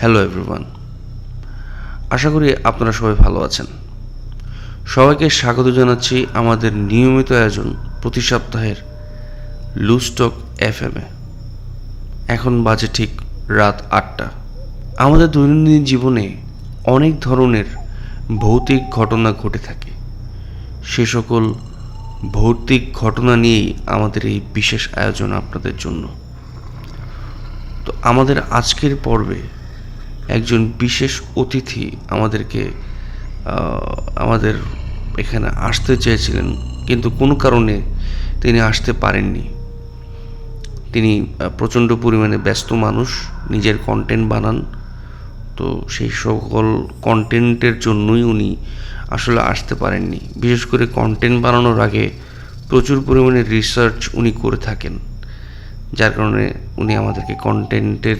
Hello everyone আশা করি আপনারা সবাই ভালো আছেন। সবাইকে স্বাগত জানাচ্ছি আমাদের নিয়মিত আয়োজন প্রতি সপ্তাহের লুস্টক এফ এমে এখন বাজে ঠিক রাত আটটা। আমাদের দৈনন্দিন জীবনে অনেক ধরনের ভৌতিক ঘটনা ঘটে থাকে। সে সকল ভৌতিক ঘটনা নিয়েই আমাদের এই বিশেষ আয়োজন আপনাদের জন্য। তো আমাদের আজকের পর্বে একজন বিশেষ অতিথি আমাদেরকে আমাদের এখানে আসতে চেয়েছিলেন, কিন্তু কোনো কারণে তিনি আসতে পারেননি। তিনি প্রচণ্ড পরিমাণে ব্যস্ত মানুষ, নিজের কন্টেন্ট বানান। তো সেই সকল কন্টেন্টের জন্যই উনি আসলে আসতে পারেননি। বিশেষ করে কন্টেন্ট বানানোর আগে প্রচুর পরিমাণে রিসার্চ উনি করে থাকেন, যার কারণে উনি আমাদেরকে কন্টেন্টের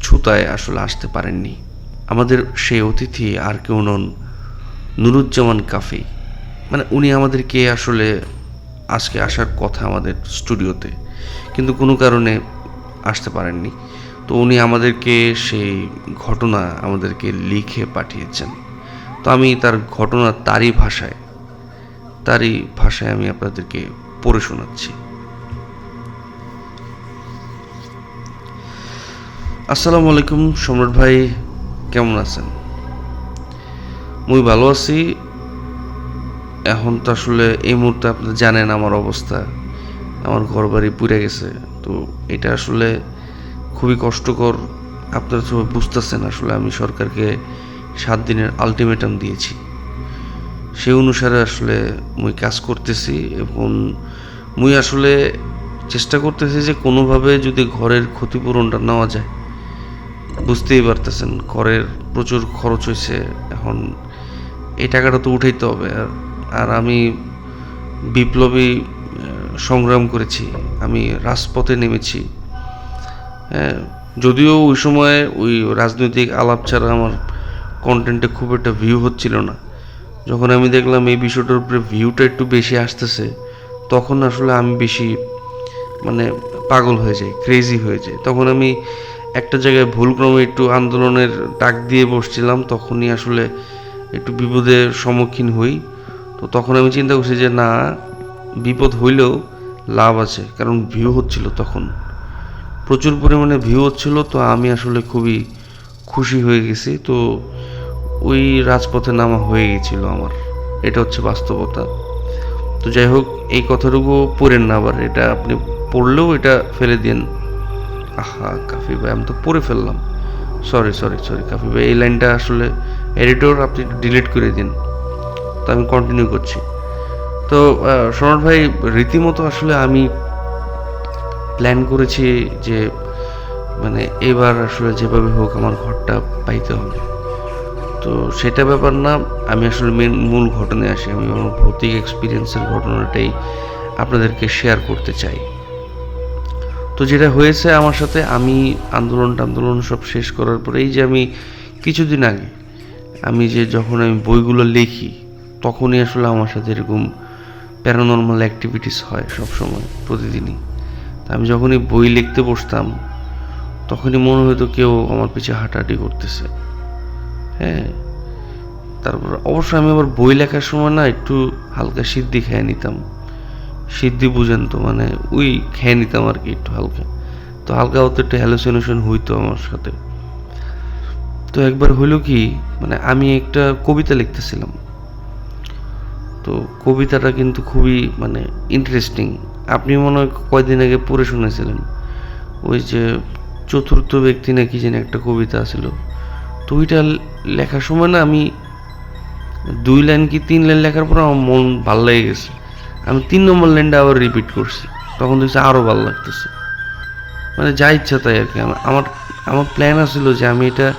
ছুতায় আসলে আসতে পারেননি। আমাদের সেই অতিথি আর কেউ নন নুরুজ্জামান কাফি। মানে উনি আমাদেরকে আসলে আজকে আসার কথা আমাদের স্টুডিওতে, কিন্তু কোনো কারণে আসতে পারেননি। তো উনি আমাদেরকে সেই ঘটনা আমাদেরকে লিখে পাঠিয়েছেন। তো আমি তার ঘটনা তারই ভাষায় তারই ভাষায় আমি আপনাদেরকে পড়ে শোনাচ্ছি। আসসালামু আলাইকুম, সম্রাট ভাই, কেমন আছেন? মুই ভালো আছি। এখন তো আসলে এই মুহূর্তে আপনি জানেন আমার অবস্থা। আমার ঘর বাড়ি পুড়ে গেছে। তো এটা আসলে খুবই কষ্টকর। আপনারা সবাই বুঝতেছেন, আসলে আমি সরকারকে সাত দিনের আলটিমেটাম দিয়েছি। সেই অনুসারে আসলে মুই কাজ করতেছি এবং মুই আসলে চেষ্টা করতেছি যে কোনোভাবে যদি ঘরের ক্ষতিপূরণটা নেওয়া যায়। বুঝতেই পারতেছেন ঘরের প্রচুর খরচ হয়েছে এখন এই টাকাটা তো উঠাইতে হবে। আর আর আমি বিপ্লবী সংগ্রাম করেছি, আমি রাজপথে নেমেছি। হ্যাঁ যদিও ওই সময় ওই রাজনৈতিক আলাপ ছাড়া আমার কন্টেন্টে খুব একটা ভিউ হচ্ছিল না। যখন আমি দেখলাম এই বিষয়টার উপরে ভিউটা একটু বেশি আসতেছে, তখন আসলে আমি বেশি মানে পাগল হয়ে যাই ক্রেজি হয়ে যাই। তখন আমি একটা জায়গায় ভুলক্রমে একটু আন্দোলনের ডাক দিয়ে বসছিলাম, তখনই আসলে একটু বিপদের সম্মুখীন হই। তো তখন আমি চিন্তা করছি যে, না, বিপদ হইলেও লাভ আছে, কারণ ভিউ হচ্ছিল তখন। প্রচুর পরিমাণে ভিউ হচ্ছিল, তো আমি আসলে খুবই খুশি হয়ে গেছি। তো ওই রাজপথে নামা হয়ে গেছিল আমার। এটা হচ্ছে বাস্তবতা। তো যাই হোক, এই কথাটুকু পড়েন না আবার, এটা আপনি পড়লেও এটা ফেলে দিন। আহা, কাফি ভাই, আমি তো পড়ে ফেললাম। সরি সরি সরি কাফি ভাই, এই লাইনটা আসলে এডিটর আপনি ডিলিট করে দিন। তো আমি কন্টিনিউ করছি। তো সোনার ভাই, রীতিমতো আসলে আমি প্ল্যান করেছি যে মানে এবার আসলে যেভাবে হোক আমার ঘরটা পাইতে হবে। তো সেটা ব্যাপার না, আমি আসলে মেন মূল ঘটনায় আসি। আমি আমার ভৌতিক এক্সপিরিয়েন্সের ঘটনাটাই আপনাদেরকে শেয়ার করতে চাই। তো যেটা হয়েছে আমার সাথে, আমি আন্দোলন টান্দোলন সব শেষ করার পরে, এই যে আমি কিছুদিন আগে, আমি যে যখন আমি বইগুলো লিখি, তখনই আসলে আমার সাথে এরকম প্যারানর্মাল অ্যাক্টিভিটিস হয় সব সময় প্রতিদিনই। তা আমি যখনই বই লিখতে বসতাম, তখনই মনে হতো কেউ আমার পিছে হাঁটাহাঁটি করতেছে। হ্যাঁ তারপর অবশ্য আমি আবার বই লেখার সময় না, একটু হালকা সিদ্ধি খেয়ে নিতাম। সিদ্ধি বুঝেন তো মানে ওই খেয়ে নিতাম আর কি একটু হালকা। তো হালকা হতে একটু হ্যালোসিনেশন হইতো আমার সাথে। তো একবার হইল কি মানে আমি একটা কবিতা লিখতেছিলাম। তো কবিতাটা কিন্তু খুবই মানে ইন্টারেস্টিং আপনি মনে হয় কয়দিন আগে পড়ে শুনেছিলেন, ওই যে চতুর্থ ব্যক্তি নাকি যেন একটা কবিতা ছিল তো ওইটা লেখার সময় না আমি দুই লাইন কি তিন লাইন লেখার পর আমার মন ভালো লেগে গেছে। আমি তিন নম্বর লাইনটা আবার রিপিট করছি। তখন দেখছি আরও ভালো লাগতেছে। মানে যা ইচ্ছা তাই আর কি। আমার- আমার প্ল্যান আছিল যে আমি এটা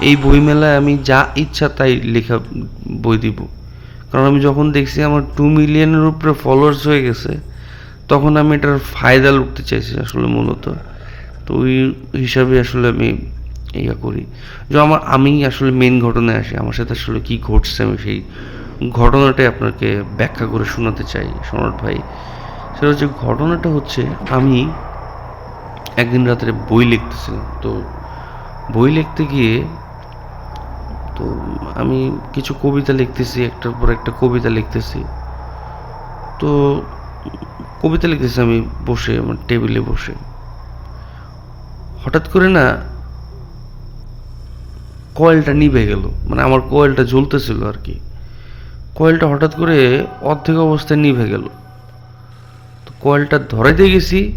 এই বই মেলায় আমি যা ইচ্ছা তাই লেখা বই দিব। কারণ আমি যখন দেখছি আমার টু মিলিয়নের উপরে ফলোয়ার্স হয়ে গেছে, তখন আমি এটার ফায়দা লুটতে চাইছি আসলে মূলত। তো ওই হিসাবে আসলে আমি ইয়া করি। যে আমার আমি আসলে মেন ঘটনায় আসি। আমার সাথে আসলে কী ঘটছে আমি সেই ঘটনাটাই আপনাকে ব্যাখ্যা করে শোনাতে চাই, সম্রাট ভাই। সেটা হচ্ছে ঘটনাটা হচ্ছে, আমি একদিন রাত্রে বই লিখতেছিলাম। তো বই লিখতে গিয়ে, তো আমি কিছু কবিতা লিখতেছি, একটার পর একটা কবিতা লিখতেছি। তো কবিতা লিখতেছি আমি বসে, আমার টেবিলে বসে। হঠাৎ করে না কয়েলটা নিভে গেল মানে আমার কয়েলটা জ্বলতেছিল আর কি। কয়েলটা হঠাৎ করে অর্ধেক অবস্থায় নিভে গেল। তো কয়েলটা ধরাইতে গেছি,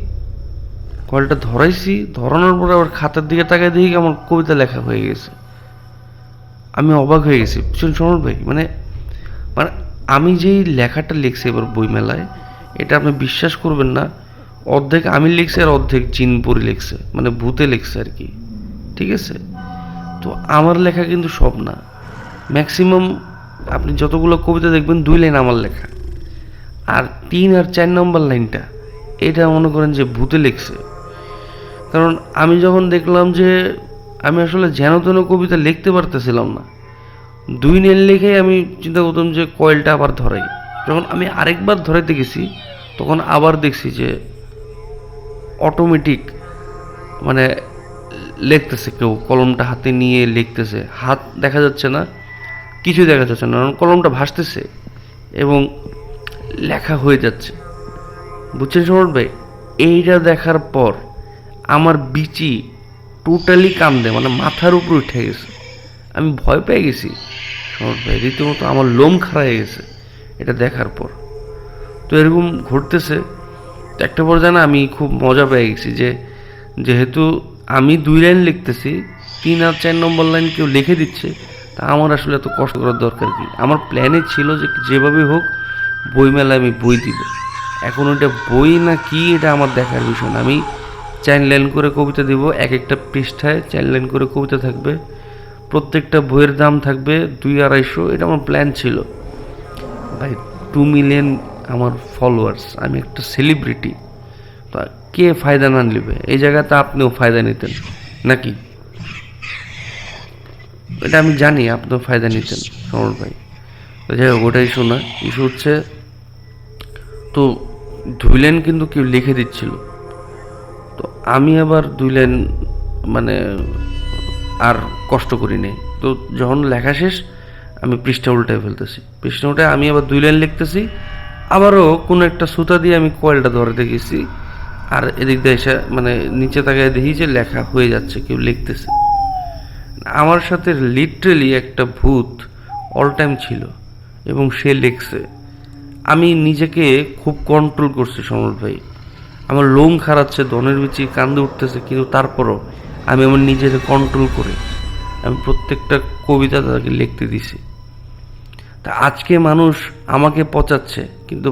কয়েলটা ধরাইছি, ধরানোর পরে আবার খাতার দিকে তাকাই দেখি আমার কবিতা লেখা হয়ে গেছে। আমি অবাক হয়ে গেছি। শুন, সমর ভাই মানে মানে আমি যেই লেখাটা লিখছি এবার বইমেলায়, এটা আপনি বিশ্বাস করবেন না, অর্ধেক আমি লিখছি আর অর্ধেক চিনপুরি লিখছে মানে ভূতে লিখছে আর কি। ঠিক আছে? তো আমার লেখা কিন্তু সব না। ম্যাক্সিমাম আপনি যতগুলো কবিতা দেখবেন, দুই লাইন আমার লেখা। আর তিন আর চার নম্বর লাইনটা, এটা মনে করেন যে ভূতে লিখছে। কারণ আমি যখন দেখলাম যে আমি আসলে যেন তেন কবিতা লিখতে পারতেছিলাম না, দুই নেল লিখে আমি চিন্তা করতাম যে কয়েলটা আবার ধরাই। যখন আমি আরেকবার ধরাইতে গেছি, তখন আবার দেখছি যে অটোমেটিক মানে লিখতেছে কেউ, কলমটা হাতে নিয়ে লিখতেছে। হাত দেখা যাচ্ছে না কিছু দেখা যাচ্ছে না কলমটা ভাসতেছে এবং লেখা হয়ে যাচ্ছে। বুঝছেন সমর ভাই? এইটা দেখার পর আমার বিচি টোটালি কান্দে মানে মাথার উপর উঠে গেছে। আমি ভয় পেয়ে গেছি। সমর ভাই, রীতিমতো আমার লোম খাড়া হয়ে গেছে এটা দেখার পর। তো এরকম ঘটতেছে। একটা পর জানা আমি খুব মজা পেয়ে গেছি যে যেহেতু আমি দুই লাইন লিখতেছি, তিন আর চার নম্বর লাইন কেউ লিখে দিচ্ছে তা আমার আসলে এত কষ্ট করার দরকার কি? আমার প্ল্যানে ছিল যে যেভাবে হোক বইমেলায় আমি বই দিব। এখন ওইটা বই না কি এটা আমার দেখার বিষয় না। আমি চার লাইন করে কবিতা দিব এক একটা পৃষ্ঠায় চার লাইন করে কবিতা থাকবে, প্রত্যেকটা বইয়ের দাম থাকবে দুই আড়াইশো, এটা আমার প্ল্যান ছিল। ভাই টু মিলিয়ন আমার ফলোয়ার্স আমি একটা সেলিব্রিটি তো কে ফায়দা না নেবে? এই জায়গাতে আপনিও ফায়দা নিতেন, নাকি? এটা আমি জানি আপনিও ফায়দা নিতেন সমর ভাই। তো যাই হোক ওটাই শোনা ইস্যু হচ্ছে তো দুই লাইন কিন্তু কেউ লিখে দিচ্ছিল। তো আমি আবার দুই লাইন মানে আর কষ্ট করি নাই। তো যখন লেখা শেষ আমি পৃষ্ঠা উল্টায় ফেলতেছি। পৃষ্ঠা উল্টায় আমি আবার দুই লাইন লিখতেছি। আবারও কোনো একটা সুতা দিয়ে আমি কয়েলটা ধরাতে গেছি আর এদিক দিয়ে এসে মানে নিচে তাকায় দেখি যে লেখা হয়ে যাচ্ছে কেউ লিখতেছে। আমার সাথে লিটারেলি একটা ভূত অল টাইম ছিল এবং সে লিখছে। আমি নিজেকে খুব কন্ট্রোল করছি সমর ভাই। আমার লোম খারাচ্ছে দনের বিচি কান্দে উঠতেছে, কিন্তু তারপরও আমি আমার নিজের কন্ট্রোল করে আমি প্রত্যেকটা কবিতা তাদেরকে লিখতে দিছি। তা আজকে মানুষ আমাকে পচাচ্ছে, কিন্তু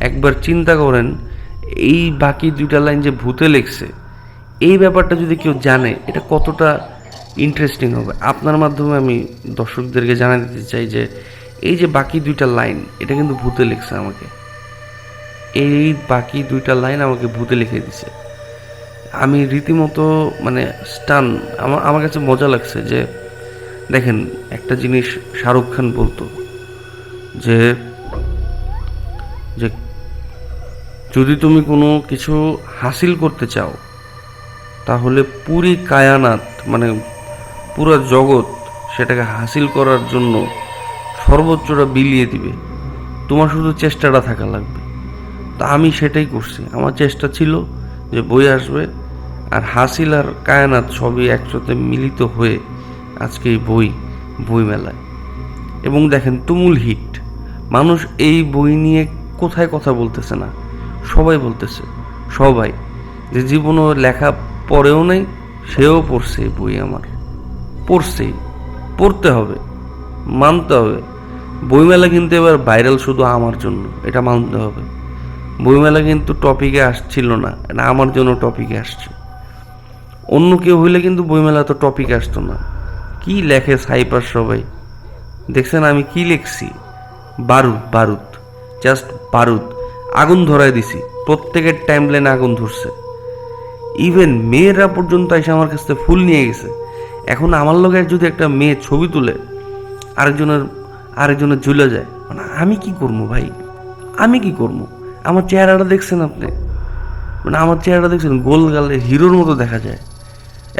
একবার চিন্তা করেন, এই বাকি দুইটা লাইন যে ভূতে লেখছে, এই ব্যাপারটা যদি কেউ জানে, এটা কতটা ইন্টারেস্টিং হবে। আপনার মাধ্যমে আমি দর্শকদেরকে জানা দিতে চাই যে, এই যে বাকি দুইটা লাইন, এটা কিন্তু ভূতে লিখছে আমাকে। এই বাকি দুইটা লাইন আমাকে ভূতে লিখে দিছে। আমি রীতিমতো মানে স্টান আমার আমার কাছে মজা লাগছে যে, দেখেন, একটা জিনিস শাহরুখ খান বলতো যে যে, যদি তুমি কোনো কিছু হাসিল করতে চাও, তাহলে পুরি কায়ানাত মানে পুরো জগৎ সেটাকে হাসিল করার জন্য সর্বোচ্চটা বিলিয়ে দিবে। তোমার শুধু চেষ্টাটা থাকা লাগবে। তা আমি সেটাই করছি। আমার চেষ্টা ছিল যে বই আসবে আর হাসিল আর কায়ানাত সবই একসাথে মিলিত হয়ে আজকে এই বই বই মেলায়। এবং দেখেন তুমুল হিট। মানুষ এই বই নিয়ে কোথায় কথা বলতেছে না? সবাই বলতেছে, সবাই। যে জীবনও লেখা পড়েও নেই, সেও পড়ছে এই বই আমার। পড়ছেই পড়তে হবে, মানতে হবে। বইমেলা কিন্তু এবার ভাইরাল শুধু আমার জন্য, এটা মানতে হবে। বইমেলা কিন্তু টপিকে আসছিল না, এটা আমার জন্য টপিকে আসছে। অন্য কেউ হইলে কিন্তু বইমেলা তো টপিক আসতো না। কি লেখে সাইপার সবাই? দেখছেন আমি কি লিখছি? বারুদ বারুদ জাস্ট বারুদ। আগুন ধরাই দিছি, প্রত্যেকের টাইম লাইনে আগুন ধরছে। ইভেন মেয়েরা পর্যন্ত এসে আমার কাছ থেকে ফুল নিয়ে গেছে। এখন আমার লোকের যদি একটা মেয়ে ছবি তুলে, আরেকজনের আরেকজনের ঝুলে যায় মানে আমি কি করব ভাই? আমি কি করব? আমার চেহারাটা দেখছেন আপনি? মানে আমার চেহারাটা দেখছেন, গোল গালে হিরোর মতো দেখা যায়।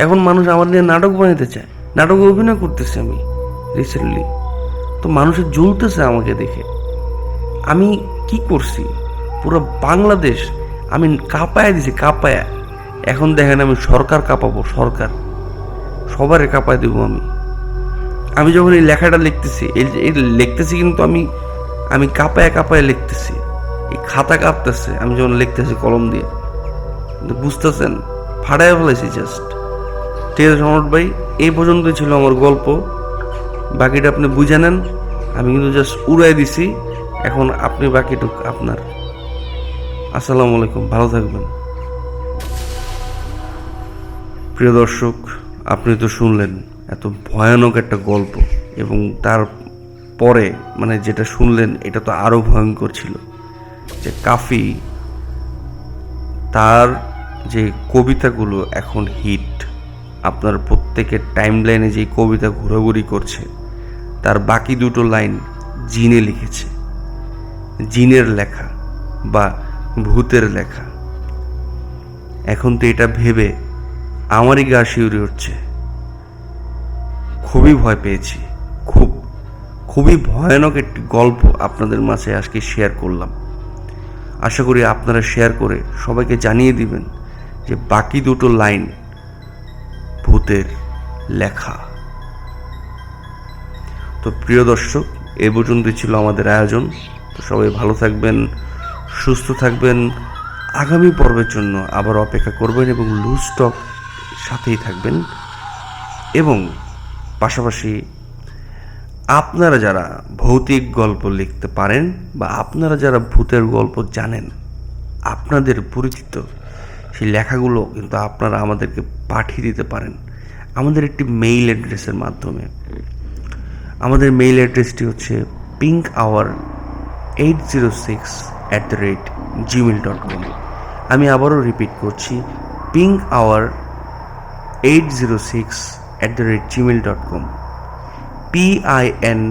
এখন মানুষ আমার নিয়ে নাটক বানাইতে চায়, নাটকে অভিনয় করতেছি আমি রিসেন্টলি তো মানুষের জ্বলতেছে আমাকে দেখে। আমি কি করছি? পুরো বাংলাদেশ আমি কাঁপায়া দিছি কাঁপায়া এখন দেখেন আমি সরকার কাঁপাবো, সরকার। সবারে কাঁপায় দেবো আমি। আমি যখন এই লেখাটা লিখতেছি, এই লিখতেছি কিন্তু আমি আমি কাঁপায় কাঁপায় লিখতেছি। এই খাতা কাঁপতেছে, আমি যখন লিখতেছি কলম দিয়ে। বুঝতেছেন, ফাটায় ফেলেছি জাস্ট ঠিক আছে, সম্রাট ভাই, এই পর্যন্তই ছিল আমার গল্প। বাকিটা আপনি বুঝে নেন, আমি কিন্তু জাস্ট উড়াই দিছি। এখন আপনি বাকিটুক আপনার। আসসালামু আলাইকুম, ভালো থাকবেন। প্রিয় দর্শক আপনি তো শুনলেন, এত ভয়ানক একটা গল্প। এবং তার পরে মানে যেটা শুনলেন, এটা তো আরও ভয়ঙ্কর ছিল। যে কাফি তার যে কবিতাগুলো এখন হিট, আপনার প্রত্যেকের টাইম লাইনে যে কবিতা ঘোরাঘুরি করছে, তার বাকি দুটো লাইন জিনে লিখেছে। জিনের লেখা বা ভূতের লেখা। এখন তো এটা ভেবে আমারই গা শিউরে উঠছে। খুবই ভয় পেয়েছি, খুব, খুবই ভয়ানক একটি গল্প আপনাদের মাঝে আজকে শেয়ার করলাম। আশা করি আপনারা শেয়ার করে সবাইকে জানিয়ে দিবেন যে বাকি দুটো লাইন ভূতের লেখা। তো প্রিয় দর্শক, এ পর্যন্তই ছিল আমাদের আয়োজন। তো সবাই ভালো থাকবেন, সুস্থ থাকবেন। আগামী পর্বের জন্য আবার অপেক্ষা করবেন এবং লুজ স্টক সাথেই থাকবেন। এবং পাশাপাশি আপনারা যারা ভৌতিক গল্প লিখতে পারেন বা আপনারা যারা ভূতের গল্প জানেন, আপনাদের পরিচিত সেই লেখাগুলো কিন্তু আপনারা আমাদেরকে পাঠিয়ে দিতে পারেন। আমাদের একটি মেইল অ্যাড্রেসের মাধ্যমে। আমাদের মেইল অ্যাড্রেসটি হচ্ছে pink hour eight zero six at the rate Gmail dot com আমি আবারও রিপিট করছি pink hour eight zero six at the rate Gmail dot com P I N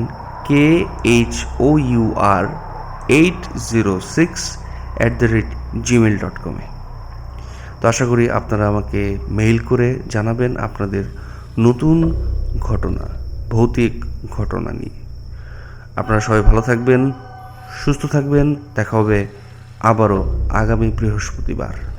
K H O U R eight zero six at the rate Gmail dot কমে তো আশা করি আপনারা আমাকে mail করে জানাবেন আপনাদের নতুন ঘটনা, ভৌতিক ঘটনা নিয়ে। আপনারা সবাই ভালো থাকবেন, সুস্থ থাকবেন, দেখা হবে আবারও আগামী বৃহস্পতিবার।